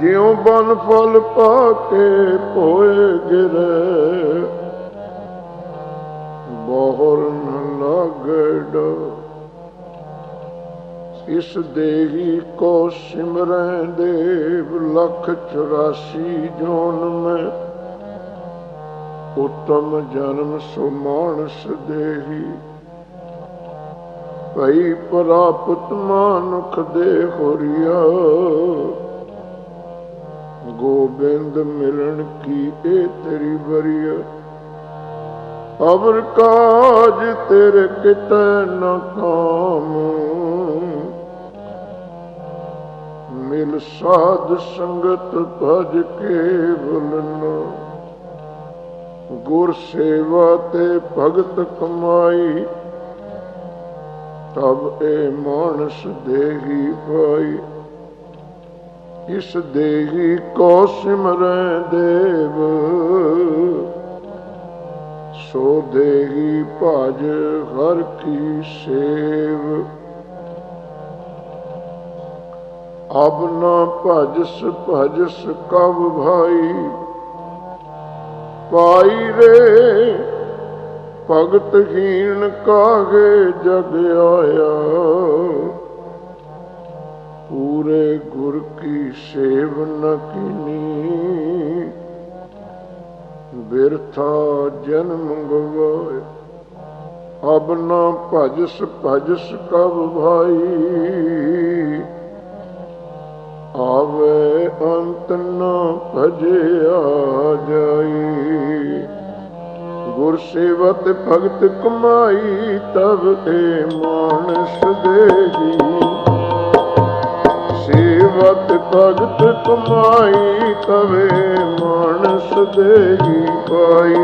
ਜਿਉ ਬਨ ਫਲ ਪਾ ਕੇ ਹੋਏ ਗਿਰੇ। ਬਹੁਰ ਨ ਲੱਗੜ ਇਸ ਦੇਹੀ ਕੋ ਸਿਮਰੈ ਦੇਵ ਲਖ 84 ਜੋਨ ਮੈਂ। ਉਤਮ ਜਨਮ ਸੋ ਦੇਹੀ। ਭਈ ਪ੍ਰਾਪਤ ਮਾਨੁਖ ਦੇ ਹੋਰੀਆ। ਗੋਬਿੰਦ ਮਿਲਣ ਕੀ ਇਹ ਤੇਰੀ ਬਰੀਆ ਅਵਰ ਕਾਜ ਤੇਰੇ ਕਿਤੈ ਨ ਕਾਮ। ਮਿਲ ਸਾਧ ਸੰਗਤ ਭਜ ਕੇ ਬੁਲਨਾ ਗੁਰ ਸੇਵਾ ਤੇ ਭਗਤ ਕਮਾਈ। ਤਬ ਇਹ ਮਾਨਸ ਦੇਹੀ ਪਾਈ ਇਸ ਦੇਹੀ ਕੋ ਸਿਮਰੈ ਦੇਵ, ਸੋ ਦੇਹੀ ਭਜ ਹਰ ਕੀ ਸੇਵ। ਅਬ ਨਾ ਭਜਸ ਭਜਸ ਕਬ ਭਾਈ ਪਾਈ ਰੇ, ਭਗਤ ਹੀਣ ਕਾਗੇ ਜਗ ਆਇਆ। ਪੂਰੇ ਗੁਰ ਕੀ ਸੇਵ ਨ ਕੀਨੀ। ਬਿਰਥਾ ਜਨਮ ਗਵਾਏ, ਅਬ ਨਾ ਭਜਸ ਭਜਸ ਕਬ ਭਾਈ। ਆਵੇ ਅੰਤ ਨ ਭਜਿਆ ਜਾਈ। ਗੁਰ ਸੇਵਤ ਭਗਤ ਕਮਾਈ, ਤਬ ਏ ਮਾਨਸ ਦੇਹੀ ਤਵੇ ਮਾਨਸ ਦੇਹੀ ਪਾਈ।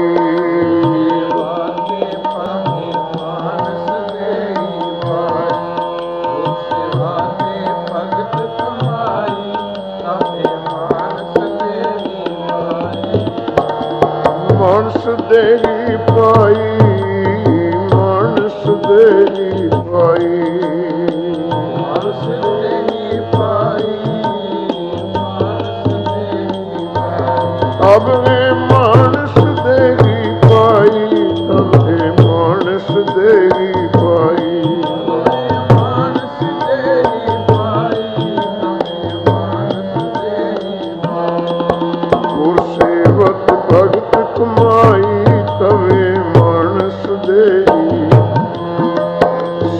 ਮਾਨਸ ਦੇਹੀ ਪਾਈ ਮਾਨਸ ਦੇਹੀ ਪਾਈ। ਪਾਈ ਮਾਨਸ ਦੇਹੀ ਪਾਈ ਤਬ ਮਾਨਸ ਦੇਹੀ ਪਾਈ। ਮਾਨਸ ਦੇਈ ਪਾਈ ਤਾਤੇ ਮਾਨਸ ਦੇਈ ਪਾਈ ਗੁਰ ਸੇਵਕ ਭਗਤ ਕਮਾਈ, ਤਵੇ ਮਾਨਸ ਦੇਹੀ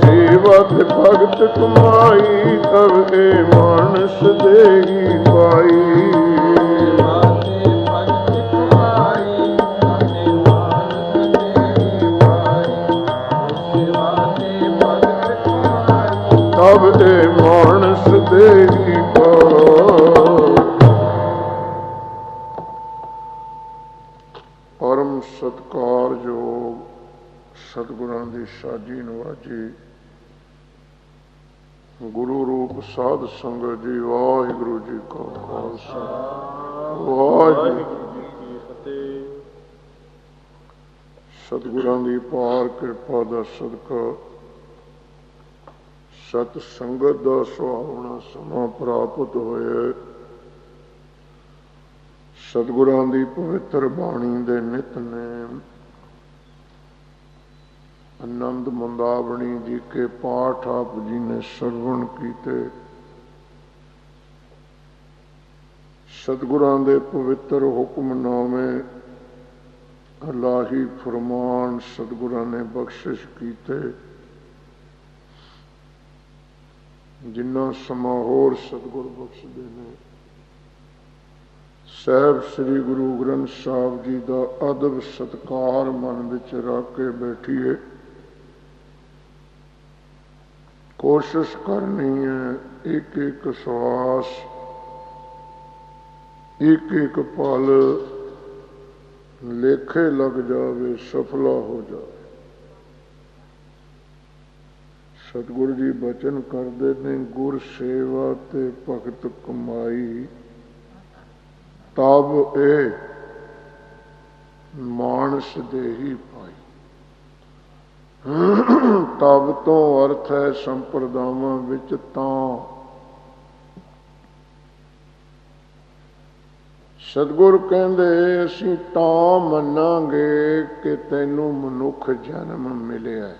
ਸੇਵਕ ਭਗਤ ਕਮਾਈ, ਤਵੇ ਮਾਨਸ ਦੇਹੀ ਪਾਈ। ਸਾਜੀ ਨਵਾਜੀ ਗੁਰੂ ਰੂਪ ਸਾਧ ਸੰਗਤ ਜੀ, ਵਾਹਿਗੁਰੂ ਜੀ ਕਾ ਖਾਲਸਾ। ਵਾਹਿਗੁਰੂ ਜੀ ਕੀ ਫਤਿਹ। ਸਤਿਗੁਰਾਂ ਦੀ ਪਾਰ ਕਿਰਪਾ ਦਾ ਸਦਕਾ। ਸਤ ਸੰਗਤ ਦਾ ਸੁਹਾਵਣਾ ਸਮਾਂ ਪ੍ਰਾਪਤ ਹੋਇਆ ਸਤਿਗੁਰਾਂ ਦੀ ਪਵਿੱਤਰ ਬਾਣੀ ਦੇ ਨਿਤਨੇਮ ਆਨੰਦ ਮੰਦਾਵਣੀ ਜੀ ਕੇ ਪਾਠ ਆਪ ਜੀ ਨੇ ਸਰਵਣ ਕੀਤੇ। ਸਤਿਗੁਰਾਂ ਦੇ ਪਵਿੱਤਰ ਹੁਕਮਨਾਮੇ ਅਲਾਹੀ ਫਰਮਾਨ ਸਤਿਗੁਰਾਂ ਨੇ ਬਖਸ਼ਿਸ਼ ਕੀਤੇ। ਜਿੰਨਾ ਸਮਾਂ ਹੋਰ ਸਤਿਗੁਰ ਬਖਸ਼ਦੇ ਨੇ। ਸਾਹਿਬ ਸ੍ਰੀ ਗੁਰੂ ਗ੍ਰੰਥ ਸਾਹਿਬ ਜੀ ਦਾ ਅਦਬ ਸਤਕਾਰ ਮਨ ਵਿੱਚ ਰੱਖ ਕੇ ਬੈਠੀਏ। ਕੋਸ਼ਿਸ਼ ਕਰਨੀ ਹੈ ਇੱਕ ਇੱਕ ਸਵਾਸ ਇੱਕ ਇੱਕ ਪਲ ਲੇਖੇ ਲੱਗ ਜਾਵੇ, ਸਫਲਾ ਹੋ ਜਾਵੇ। ਸਤਿਗੁਰੂ ਜੀ ਬਚਨ ਕਰਦੇ ਨੇ, ਗੁਰ ਸੇਵਾ ਤੇ ਭਗਤ ਕਮਾਈ। ਤਬ ਇਹ ਮਾਨਸ ਦੇਹੀ ਪਾਈ। ਤਬ ਤੋਂ ਅਰਥ ਹੈ ਸੰਪਰਦਾਵਾਂ ਵਿੱਚ ਤਾਂ। ਸਤਿਗੁਰ ਕਹਿੰਦੇ, ਅਸੀਂ ਤਾਂ ਮੰਨਾਂਗੇ ਕਿ ਤੈਨੂੰ ਮਨੁੱਖ ਜਨਮ ਮਿਲਿਆ ਹੈ।